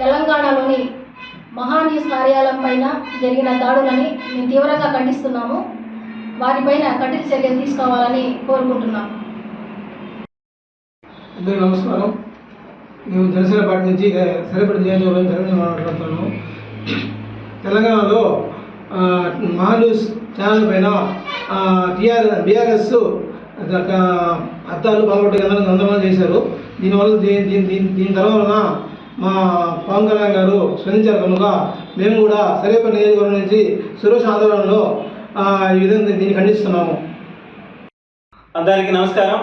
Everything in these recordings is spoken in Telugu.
తెలంగాణలోని మహాన్యూస్ కార్యాలయం పైన జరిగిన దాడులని మేము తీవ్రంగా ఖండిస్తున్నాము. వారిపైన కఠిన చర్యలు తీసుకోవాలని కోరుకుంటున్నాము అందరికీ నమస్కారం. మేము జనసేనపాటి నుంచి సరిపడి నియోజకవర్గం తెలంగాణ మాట్లాడుతున్నాము. తెలంగాణలో ఆ, మహాన్యూస్ ఛానల్ పైన టీఆర్ బీఆర్ఎస్ అద్దాలు బాగుంటాయి అందరూ అందరం చేశారు. దీనివల్ల దీని దీని దీని దీని తర్వాత మా పవన్ కళ్యాణ్ గారు స్పందించారు కనుక మేము కూడా సరేపల్లి నియోజకవర్గం నుంచి సురేష్ ఆధ్వర్యంలో ఈ విధంగా దీన్ని ఖండిస్తున్నాము. అందరికీ నమస్కారం.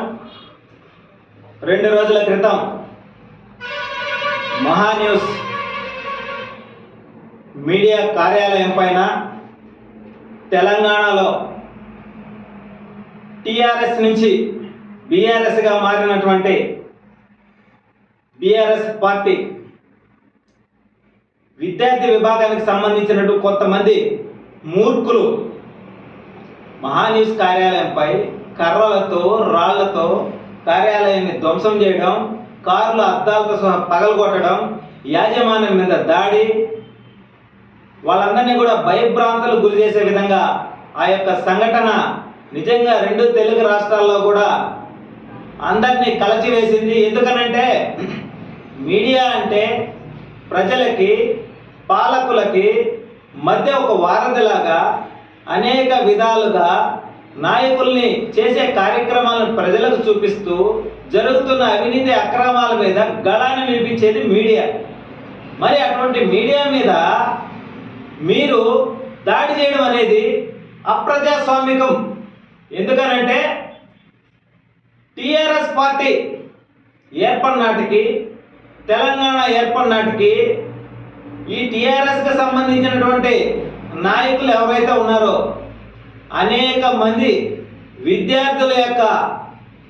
రెండు రోజుల క్రితం మహాన్యూస్ మీడియా కార్యాలయం పైన తెలంగాణలో టిఆర్ఎస్ నుంచి బీఆర్ఎస్గా మారినటువంటి బీఆర్ఎస్ పార్టీ విద్యార్థి విభాగానికి సంబంధించినట్టు కొంతమంది మూర్ఖులు మహాన్యూస్ కార్యాలయంపై కర్రలతో రాళ్ళతో కార్యాలయాన్ని ధ్వంసం చేయడం కార్లు అద్దాలతో సహా పగలగొట్టడం యాజమాన్యం మీద దాడి వాళ్ళందరినీ కూడా భయభ్రాంతులు గురి చేసే విధంగా ఆ యొక్క సంఘటన నిజంగా రెండు తెలుగు రాష్ట్రాల్లో కూడా అందరినీ కలచివేసింది. ఎందుకనంటే మీడియా అంటే ప్రజలకి పాలకులకి మధ్య ఒక వారధిలాగా అనేక విధాలుగా నాయకుల్ని చేసే కార్యక్రమాలను ప్రజలకు చూపిస్తూ జరుగుతున్న అవినీతి అక్రమాల మీద గళాన్ని వినిపించేది మీడియా. మరి అటువంటి మీడియా మీద మీరు దాడి చేయడం అనేది అప్రజాస్వామికం. ఎందుకనంటే టిఆర్ఎస్ పార్టీ ఏర్పడినాటికి తెలంగాణ ఏర్పడినాటికి ఈ టీఆర్ఎస్కి సంబంధించినటువంటి నాయకులు ఎవరైతే ఉన్నారో అనేక మంది విద్యార్థుల యొక్క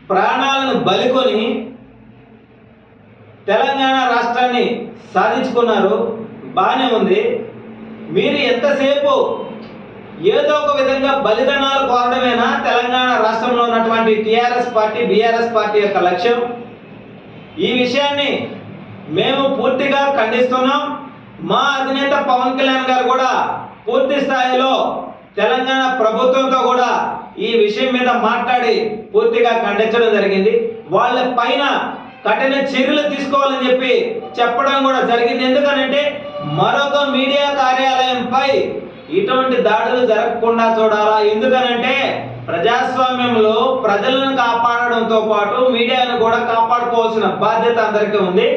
ప్రాణాలను బలికొని తెలంగాణ రాష్ట్రాన్ని సాధించుకున్నారు. బాగానే ఉంది. మీరు ఎంతసేపు ఏదో ఒక విధంగా బలిదానాలు కోరడమేనా తెలంగాణ రాష్ట్రంలో ఉన్నటువంటి టిఆర్ఎస్ పార్టీ బీఆర్ఎస్ పార్టీ యొక్క లక్ష్యం? ఈ విషయాన్ని మేము పూర్తిగా ఖండిస్తున్నాం. మా అధినేత పవన్ కళ్యాణ్ గారు కూడా పూర్తి స్థాయిలో తెలంగాణ ప్రభుత్వంతో కూడా ఈ విషయం మీద మాట్లాడి పూర్తిగా ఖండించడం జరిగింది. వాళ్ళ పైన కఠిన చర్యలు తీసుకోవాలని చెప్పి చెప్పడం కూడా జరిగింది. ఎందుకనంటే మరొక మీడియా కార్యాలయంపై ఇటువంటి దాడులు జరగకుండా చూడాలా. ఎందుకనంటే ప్రజాస్వామ్యంలో ప్రజలను కాపాడడంతో పాటు మీడియాను కూడా కాపాడుకోవాల్సిన బాధ్యత అందరికీ ఉంది.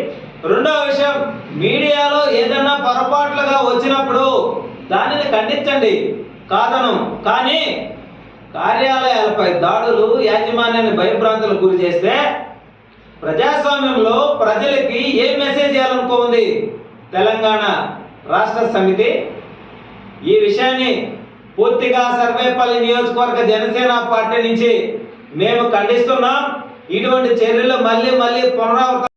రెండవ విషయం మీడియాలో ఏదైనా పొరపాట్లుగా వచ్చినప్పుడు దానిని ఖండించండి. కాదను. కానీ కార్యాలయాలపై దాడులు యాజమాన్యాన్ని భయభ్రాంతులకు గురి చేస్తే ప్రజాస్వామ్యంలో ప్రజలకి ఏ మెసేజ్ ఇవ్వాలనుకోంది తెలంగాణ రాష్ట్ర సమితి. ఈ విషయాన్ని పూర్తిగా సర్వేపల్లి నియోజకవర్గ జనసేన పార్టీ నుంచి మేము ఖండిస్తున్నాం. ఇటువంటి చర్యలు మళ్ళీ మళ్ళీ పునరావృతం